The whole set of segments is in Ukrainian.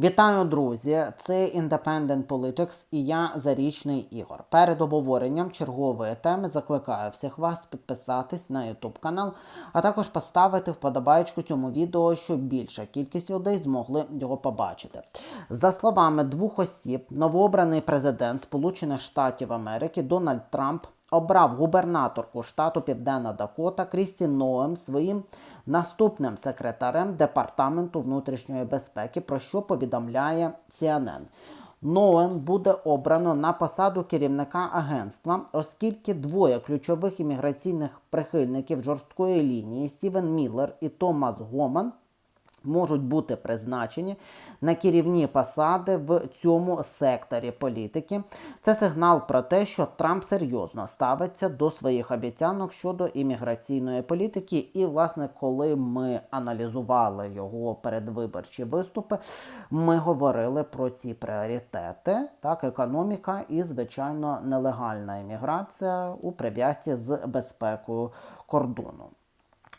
Вітаю, друзі! Це Independent Politics і я Зарічний Ігор. Перед обговоренням чергової теми закликаю всіх вас підписатись на YouTube канал, а також поставити вподобайку цьому відео, щоб більша кількість людей змогли його побачити. За словами двох осіб, новообраний президент Сполучених Штатів Америки Дональд Трамп обрав губернаторку штату Південна Дакота Крісті Ноем своїм наступним секретарем Департаменту внутрішньої безпеки, про що повідомляє CNN. Ноен буде обрано на посаду керівника агентства, оскільки двоє ключових імміграційних прихильників жорсткої лінії Стівен Міллер і Томас Гоман можуть бути призначені на керівні посади в цьому секторі політики. Це сигнал про те, що Трамп серйозно ставиться до своїх обіцянок щодо імміграційної політики. І, власне, коли ми аналізували його передвиборчі виступи, ми говорили про ці пріоритети, так, економіка і, звичайно, нелегальна імміграція у прив'язці з безпекою кордону.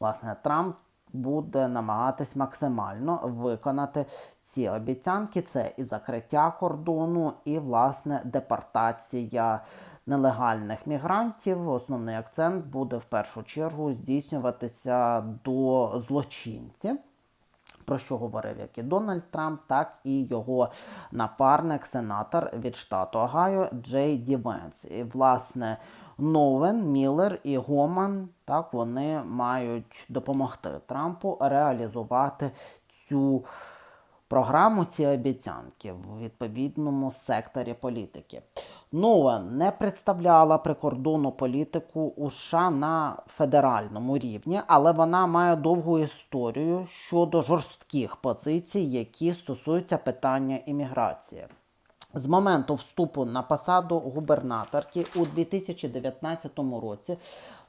Власне, Трамп буде намагатись максимально виконати ці обіцянки. Це і закриття кордону, і власне депортація нелегальних мігрантів. Основний акцент буде в першу чергу здійснюватися до злочинців. Про що говорив як і Дональд Трамп, так і його напарник, сенатор від штату Огайо Джей Ді Венс. І, власне, Новен, Міллер і Гоман так, вони мають допомогти Трампу реалізувати цю програму, ці обіцянки в відповідному секторі політики. Новен не представляла прикордонну політику у США на федеральному рівні, але вона має довгу історію щодо жорстких позицій, які стосуються питання імміграції. З моменту вступу на посаду губернаторки у 2019 році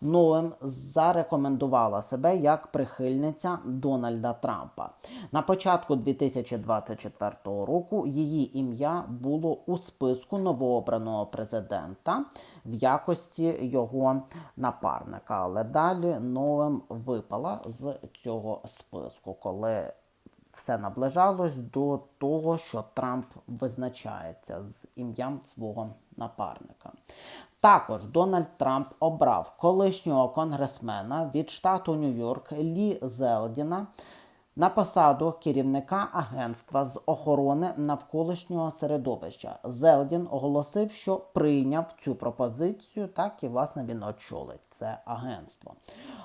Ноем зарекомендувала себе як прихильниця Дональда Трампа. На початку 2024 року її ім'я було у списку новообраного президента в якості його напарника. Але далі Ноем випала з цього списку, коли все наближалось до того, що Трамп визначається з ім'ям свого напарника. Також Дональд Трамп обрав колишнього конгресмена від штату Нью-Йорк Лі Зелдіна на посаду керівника агентства з охорони навколишнього середовища. Зелдін оголосив, що прийняв цю пропозицію, так і власне він очолить це агентство.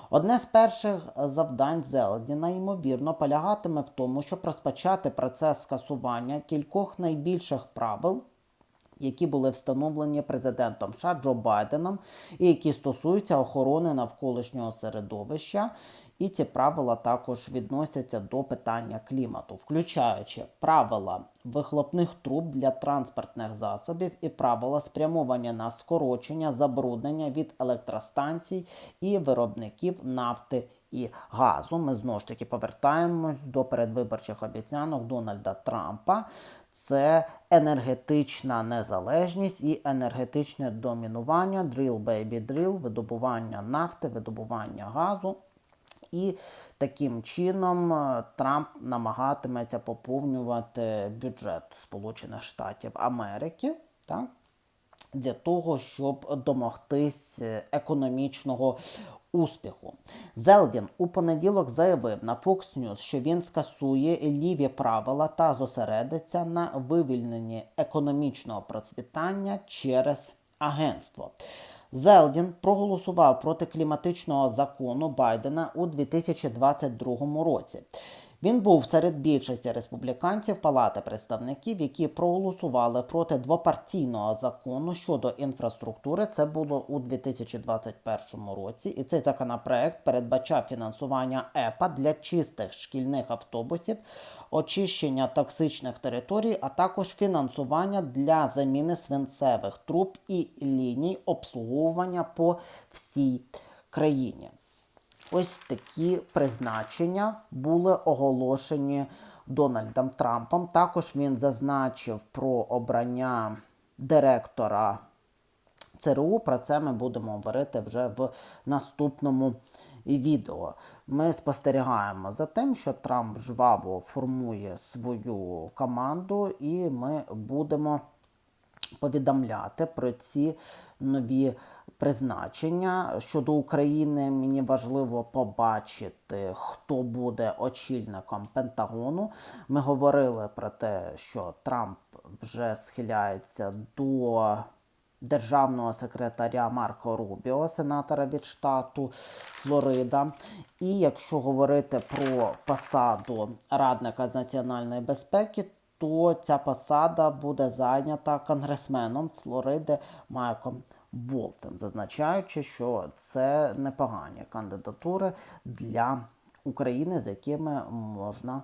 Одне з перших завдань Зелдіна, ймовірно, полягатиме в тому, щоб розпочати процес скасування кількох найбільших правил. Які були встановлені президентом США Джо Байденом, і які стосуються охорони навколишнього середовища, і ці правила також відносяться до питання клімату, включаючи правила вихлопних труб для транспортних засобів і правила спрямовані на скорочення забруднення від електростанцій і виробників нафти. І газу ми знову ж таки повертаємось до передвиборчих обіцянок Дональда Трампа. Це енергетична незалежність і енергетичне домінування, drill baby drill, видобування нафти, видобування газу. І таким чином е, Трамп намагатиметься поповнювати бюджет Сполучених Штатів Америки, так? Для того, щоб домогтись е, економічного успіху. Зелдін у понеділок заявив на Fox News, що він скасує ліві правила та зосередиться на вивільненні економічного процвітання через агентство. Зелдін проголосував проти кліматичного закону Байдена у 2022 році. Він був серед більшості республіканців Палати представників, які проголосували проти двопартійного закону щодо інфраструктури. Це було у 2021 році, і цей законопроект передбачав фінансування ЕПА для чистих шкільних автобусів, очищення токсичних територій, а також фінансування для заміни свинцевих труб і ліній обслуговування по всій країні. Ось такі призначення були оголошені Дональдом Трампом. Також він зазначив про обрання директора ЦРУ. Про це ми будемо говорити вже в наступному відео. Ми спостерігаємо за тим, що Трамп жваво формує свою команду, і ми будемо повідомляти про ці нові призначення щодо України. Мені важливо побачити, хто буде очільником Пентагону. Ми говорили про те, що Трамп вже схиляється до державного секретаря Марко Рубіо, сенатора від штату Флорида. І якщо говорити про посаду радника з національної безпеки, то ця посада буде зайнята конгресменом з Флориди Майком Волтем, зазначаючи, що це непогані кандидатури для України, з якими можна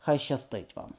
Хай щастить вам!